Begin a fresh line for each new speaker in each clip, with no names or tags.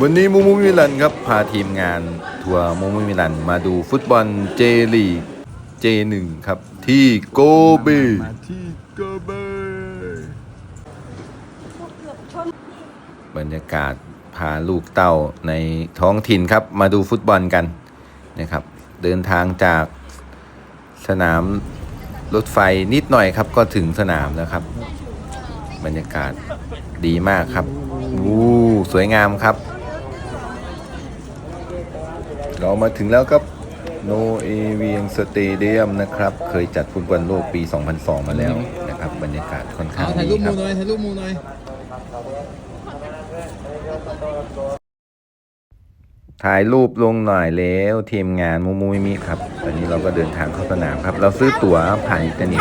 วันนี้มูมูมิลันครับพาทีมงานทัวร์มูมูมิลันมาดูฟุตบอลเจลีกเจหนึ่งครับ ที่โกเบ
ที่โกเบ
บรรยากาศพาลูกเต้าในท้องถิ่นครับ มาดูฟุตบอลกันนะครับ เดินทางจากสนามรถไฟนิดหน่อยครับ ก็ถึงสนามแล้วครับ บรรยากาศดีมากครับ วู้สวยงามครับ เรามาถึงแล้วครับโนเอเวียงสเตเดียมนะครับ เคยจัดฟุตบอลโลกปี 2002 มาแล้วนะครับ บรรยากาศค่อนข้าง
เอาถ่าย
ดี
รูป
ค
มู
รับ
หน่อยถ่ายรูปมูหน่อย
ถ่ายรูปลงหน่อยแล้วทีมงานมูมูมิมิครับ ตอนนี้เราก็เดินทางเข้าสนามครับ เราซื้อตั๋วผ่านอินเทอร์เน็ต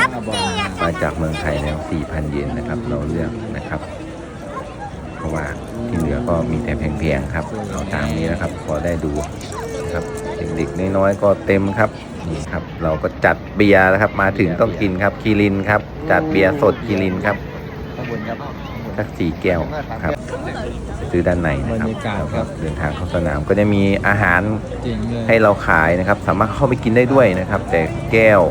มาจากเมืองไทยแล้ว 4,000 เยนนะครับ เราเลือกนะครับ เพราะว่าที่เหลือก็มีแต่แพงๆครับ เอาตามนี้นะครับ พอได้ดูนะ ครับเด็กๆน้อยๆก็เต็มครับนี่ครับเราก็จัดเบียร์นะครับ มาถึงต้องกินครับคีรินครับ จัดเบียร์สดคีรินครับ
ข้างบนครับ
สักสี่แก้วครับ ซื้อด้านในนะครับ
บรรยากาศ
แล้ว
ครั
ก็
บ
เดินทางเข้าสนามก็จะมีอาหาร
เจ๋งเลย
ให้เราขายนะครับ สามารถเข้าไปกินได้ด้วยนะครับ แต่แก้ว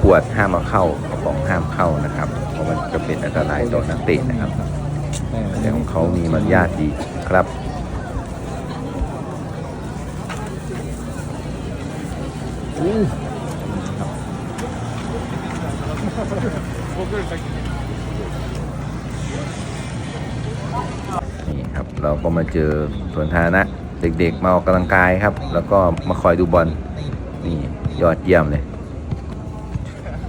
ขวดห้ามเอาเข้ากระป๋องห้ามเข้านะครับ เพราะมันจะเป็นอันตรายต่อนักเตะนะครับแต่ของเขามีมารยาทดีครับ
อู้
นี่ครับเราก็มาเจอสวนธารณะเด็กๆมาออกกำลังกายครับ แล้วก็มาคอยดูบอลนี่ยอดเยี่ยมเลย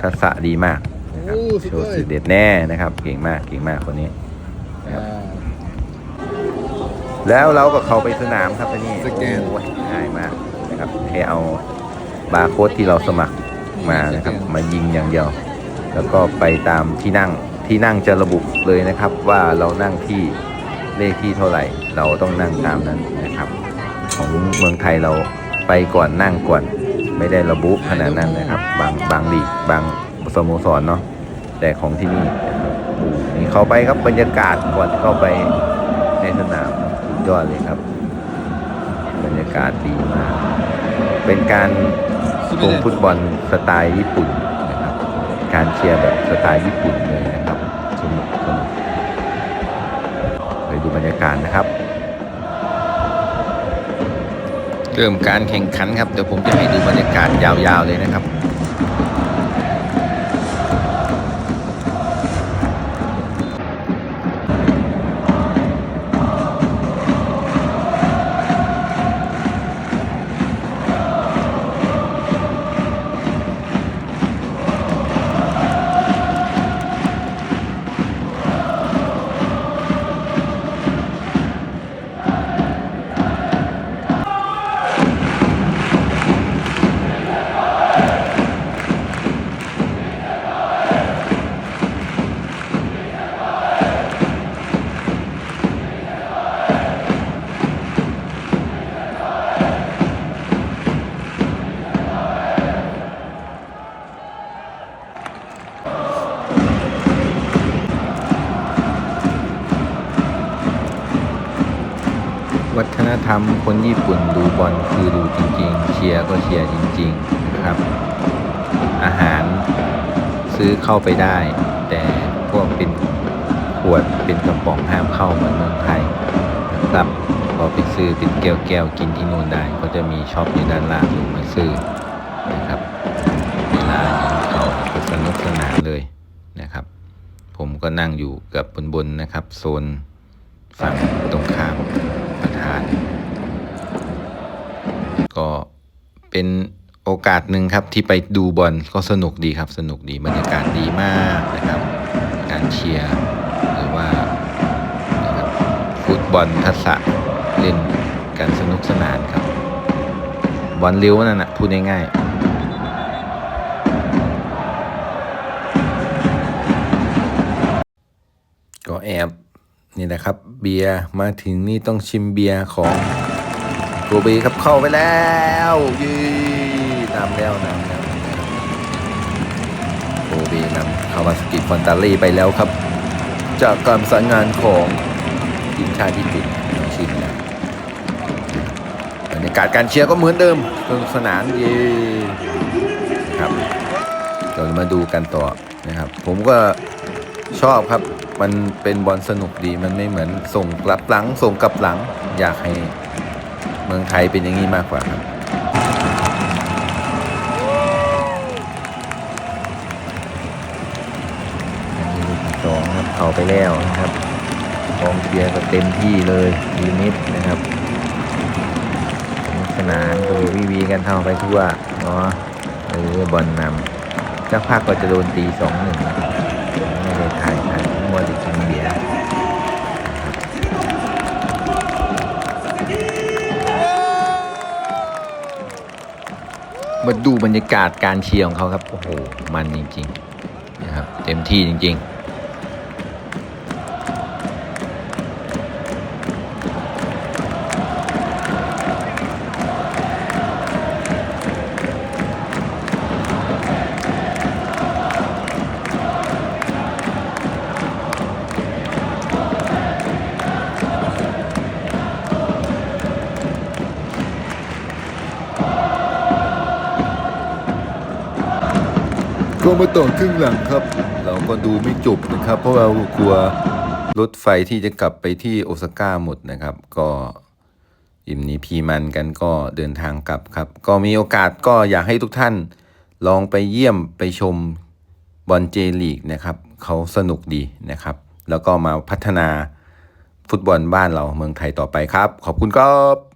ทักษะดีมากนะครับ
อู้สุด
โช
ยอ
ว์
ด
สุดเด็ดแน่นะครับ เก่งมากเก่งมากคนนี้
อ่า
แล้วเราก็เข้าไปสนามครับอันนี้
สแกน
โอ้ยง่ายมากนะครับแค่เอา บาร์โค้ดที่เราสมัครมานะครับ มายิงอย่างเดียว แล้วก็ไปตามที่นั่งที่นั่งจะระบุเลยนะครับ ว่าเรานั่งที่เลขที่เท่าไหร่ เราต้องนั่งตามนั้นนะครับ ของเมืองไทยเราไปก่อนนั่งก่อน ไม่ได้ระบุขนาดนั้นนะครับ บางบางลีกบางสโมสรเนาะแต่ของที่นี่นะครับโอ้โหนี่เข้าไปครับบรรยากาศก่อนเข้าไปในสนามสุดยอดเลยครับ บรรยากาศดีมาก เป็นการ วงฟุตบอลสไตล์ญี่ปุ่นนะครับการเชียร์แบบสไตล์ญี่ปุ่นเลยนะครับสนุกสนุกไปดูบรรยากาศนะครับ เริ่มการแข่งขันครับเดี๋ยวผมจะให้ดูบรรยากาศยาวๆเลยนะครับ ธรรมคนญี่ปุ่นดูบอลคือดูจริง ๆ เชียร์ก็เชียร์จริง ๆนะครับ อาหารซื้อเข้าไปได้ แต่พวกเป็นขวดเป็นกระป๋องห้ามเข้าเหมือนเมืองไทยนะครับพอไปซื้อเป็นแก้วๆกินที่นู่นได้ ก็จะมีช็อปอยู่ด้านล่างลงมาซื้อนะครับเวลายิงเขาก็สนุกสนานเลยนะครับ ผมก็นั่งอยู่กับบนๆนะครับ โซนฝั่งตรงข้ามประธาน ก็ เป็นโอกาสหนึ่งครับที่ไปดูบอลก็สนุกดีครับ สนุกดีบรรยากาศดีมากนะครับ การเชียร์หรือว่าฟุตบอลทักษะเล่นกันสนุกสนานครับบอลเร็วนั่นนะพูดง่ายๆก็แอบนี่แหละครับ เบียร์มาถึงนี่ต้องชิมเบียร์ของ โกเบครับเข้าไปแล้วยีนำแล้วนำแล้วโกเบนำคาวาสกิฟอนตาล่ไปแล้วครับ จากการสานงานของทีมชาติญี่ปุ่นชิมแล้วากาศการเชียร์ก็เหมือนเดิมสนุกสนานย่ครับเรามาดูกันต่อนะครับ ผมก็ชอบครับ มันเป็นบอลสนุกดีมันไม่เหมือนส่งกลับหลัง ส่งกลับหลังอยากให้ เมืองไทยเป็นอย่างนี้มากกว่าครับ
สองครับเข้าไปแล้วนะครับกองเชียร์ก็เต็มที่เลยดีนิดนะครับสนุกสนานก็วีวีกันเท่าไปทั่วเนาะเออบอลนำสักพักก็จะโดนตีสองหนึ่ง
มาดูบรรยากาศการเชียร์ของเขาครับ โอ้โห มันจริงๆนะครับ เต็มที่จริง ๆ ก็มาต่อครึ่งหลังครับ เราก็ดูไม่จบนะครับ เพราะเรากลัวรถไฟที่จะกลับไปที่โอซาก้าหมดนะครับ ก็อิ่มนี้พีมันกันก็เดินทางกลับครับ ก็มีโอกาสก็อยากให้ทุกท่านลองไปเยี่ยมไปชมบอลเจลีกนะครับเขาสนุกดีนะครับ แล้วก็มาพัฒนาฟุตบอลบ้านเราเมืองไทยต่อไปครับ ขอบคุณครับ